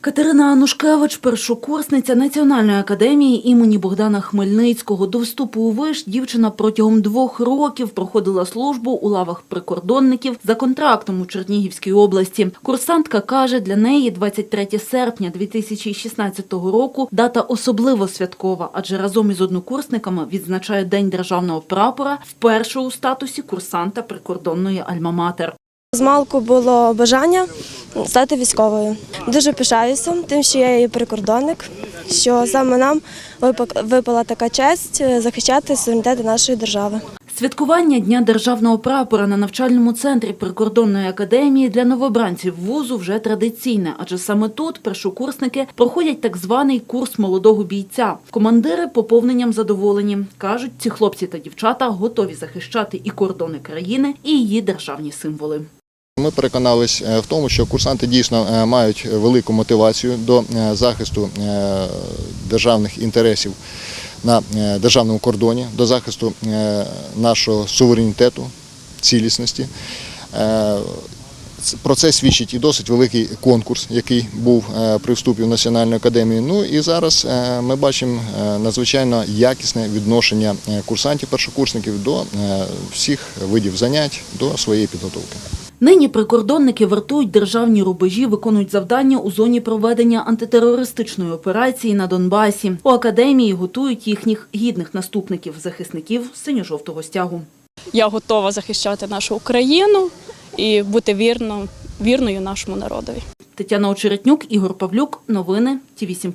Катерина Анушкевич, першокурсниця Національної академії імені Богдана Хмельницького. До вступу у виш дівчина протягом двох років проходила службу у лавах прикордонників за контрактом у Чернігівській області. Курсантка каже, для неї 23 серпня 2016 року дата особливо святкова, адже разом із однокурсниками відзначає День державного прапора вперше у статусі курсанта прикордонної Альма-Матер. Змалку було бажання стати військовою. Дуже пишаюся тим, що я є прикордонник, що саме нам випа- випала така честь е, захищати суверенітет нашої держави. Святкування Дня державного прапора на навчальному центрі прикордонної академії для новобранців вузу вже традиційне, адже саме тут першокурсники проходять так званий курс молодого бійця. Командири поповненням задоволені. кажуть, ці хлопці та дівчата готові захищати і кордони країни, і її державні символи. Ми переконались е, в тому, що курсанти дійсно е, мають велику мотивацію до е, захисту державних інтересів на державному кордоні, до захисту нашого суверенітету, цілісності. Про це свідчить і досить великий конкурс, який був при вступі в Національну академію. Ну і зараз ми бачимо надзвичайно якісне відношення е, курсантів-першокурсників до всіх видів занять, до своєї підготовки. Нині прикордонники вартують державні рубежі, виконують завдання у зоні проведення антитерористичної операції на Донбасі. У академії готують їхніх гідних наступників, захисників синьо-жовтого стягу. Я готова захищати нашу Україну і бути вірно, вірною нашому народові. Тетяна Очеретнюк, Ігор Павлюк. Новини Ті 8